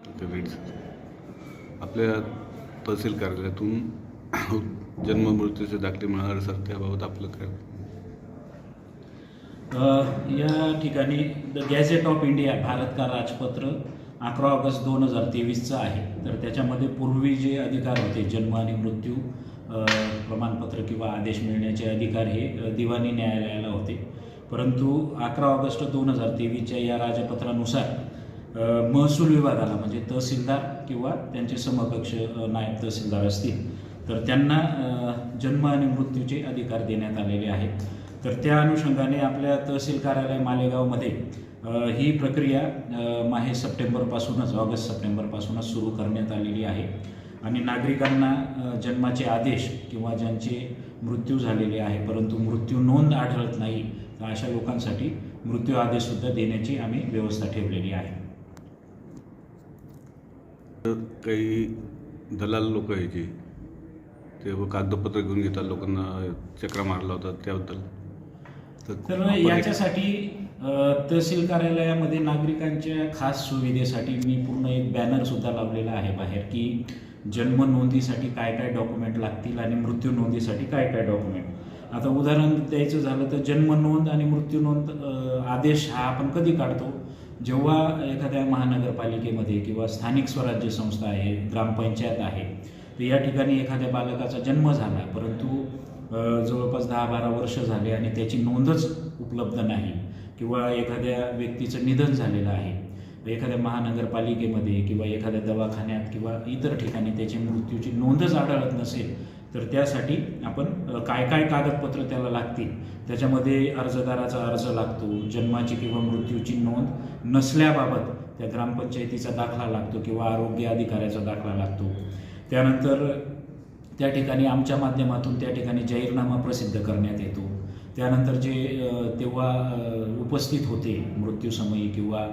वीज आपल्या तहसील कार्यालयातून जन्म मृत्यूचे दाखले मिळणार सर त्याबाबत आपलं काय? या ठिकाणी the gazette of India Bharat का राजपत्र अकरा ऑगस्ट दोन हजार तेवीसचं आहे. तर त्याच्यामध्ये पूर्वी जे अधिकार होते जन्म आणि मृत्यू प्रमाणपत्र किंवा आदेश मिळण्याचे अधिकार हे दिवाणी न्यायालयाला होते. परंतु अकरा ऑगस्ट दोन हजार तेवीसच्या या राजपत्रानुसार महसूल विभागाला म्हणजे तहसीलदार किंवा त्यांचे समकक्ष नायब तहसीलदार असतील तर त्यांना जन्म आणि मृत्यूचे अधिकार देण्यात आलेले आहेत. तर त्या अनुषंगाने आपल्या तहसील कार्यालय मालेगावमध्ये ही प्रक्रिया माहे सप्टेंबरपासूनच ऑगस्ट सप्टेंबरपासूनच सुरू करण्यात आलेली आहे. आणि नागरिकांना जन्माचे आदेश किंवा ज्यांचे मृत्यू झालेले आहे परंतु मृत्यू नोंद आढळत नाही तर अशा लोकांसाठी मृत्यू आदेशसुद्धा देण्याची आम्ही व्यवस्था ठेवलेली आहे. काही दलाल लोक जे ते कागदपत्र घेऊन घेतात लोकांना चक्रा मारला होता त्याबद्दल. तर याच्यासाठी तहसील कार्यालयामध्ये नागरिकांच्या खास सुविधेसाठी मी पूर्ण एक बॅनर सुद्धा लावलेला आहे बाहेर की जन्म नोंदीसाठी काय काय डॉक्युमेंट लागतील आणि मृत्यू नोंदीसाठी काय काय डॉक्युमेंट आता उदाहरण द्यायचं झालं तर जन्म नोंद आणि मृत्यू नोंद आदेश हा आपण कधी काढतो? जेव्हा एखाद्या महानगरपालिकेमध्ये किंवा स्थानिक स्वराज्य संस्था आहे ग्रामपंचायत आहे तर या ठिकाणी एखाद्या बालकाचा जन्म झाला परंतु जवळपास दहा बारा वर्ष झाले आणि त्याची नोंदच उपलब्ध नाही किंवा एखाद्या व्यक्तीचं निधन झालेलं आहे एखाद्या महानगरपालिकेमध्ये किंवा एखाद्या दवाखान्यात किंवा इतर ठिकाणी त्याची मृत्यूची नोंदच आढळत नसेल तर त्यासाठी आपण काय काय कागदपत्र त्याला लागतील? त्याच्यामध्ये अर्जदाराचा अर्ज लागतो जन्माची किंवा मृत्यूची नोंद नसल्याबाबत त्या ग्रामपंचायतीचा दाखला लागतो किंवा आरोग्य अधिकाऱ्याचा दाखला लागतो. त्यानंतर त्या ठिकाणी आमच्या माध्यमातून त्या ठिकाणी जाहीरनामा प्रसिद्ध करण्यात येतो. त्यानंतर जे तेव्हा उपस्थित होते मृत्यूसमयी किंवा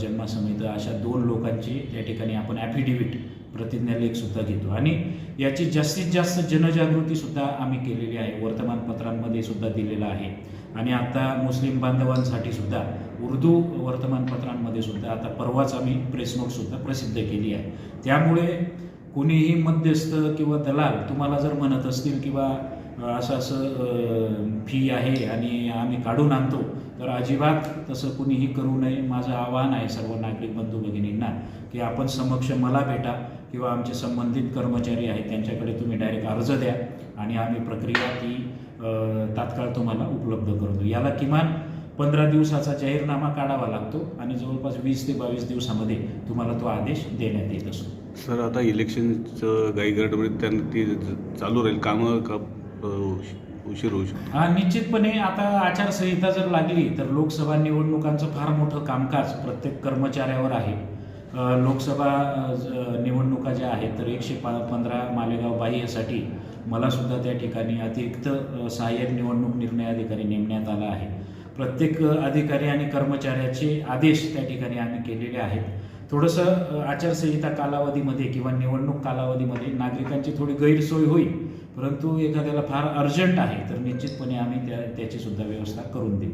जन्मासमयी तर अशा दोन लोकांची त्या ठिकाणी आपण ॲफिडेव्हिट प्रतिज्ञालेखसुद्धा घेतो. आणि याची जास्तीत जास्त जनजागृतीसुद्धा आम्ही केलेली आहे. वर्तमानपत्रांमध्ये सुद्धा दिलेलं आहे. आणि आता मुस्लिम बांधवांसाठी सुद्धा उर्दू वर्तमानपत्रांमध्ये सुद्धा आता परवाच आम्ही प्रेस नोटसुद्धा प्रसिद्ध केली आहे. त्यामुळे कुणीही मध्यस्थ किंवा दलाल तुम्हाला जर म्हणत असतील किंवा असं असं फी आहे आणि आम्ही काढून आणतो. तर अजिबात तसं कुणीही करू नये. माझं आवाहन आहे सर्व नागरिक बंधू भगिनींना की आपण समक्ष मला भेटा किंवा आमचे संबंधित कर्मचारी आहेत त्यांच्याकडे तुम्ही डायरेक्ट अर्ज द्या आणि आम्ही प्रक्रिया ती तात्काळ तुम्हाला उपलब्ध करतो याला किमान पंधरा दिवसाचा जाहीरनामा काढावा लागतो आणि जवळपास वीस ते बावीस दिवसामध्ये तुम्हाला तो आदेश देण्यात येत असतो. सर आता इलेक्शनचं गाईगरडमध्ये म्हणजे त्यांना ती चालू राहील. कामं का उशीर होऊ शकतो. हा निश्चितपणे आता आचारसंहिता जर लागली तर लोकसभा निवडणुकांचं फार मोठं कामकाज प्रत्येक कर्मचाऱ्यावर आहे. लोकसभा ज- निवडणुका ज्या आहेत तर एकशे पा पंधरा मालेगाव बाह्यसाठी मला सुद्धा त्या ठिकाणी अतिरिक्त सहाय्यक निवडणूक निर्णय अधिकारी नेमण्यात आला आहे. प्रत्येक अधिकारी आणि कर्मचाऱ्याचे आदेश त्या ठिकाणी आम्ही केलेले आहेत. थोडंसं आचारसंहिता कालावधीमध्ये किंवा निवडणूक कालावधीमध्ये नागरिकांची थोडी गैरसोय होईल परंतु एखाद्याला फार अर्जंट आहे तर निश्चितपणे आम्ही त्या त्याची सुद्धा व्यवस्था करून देऊ.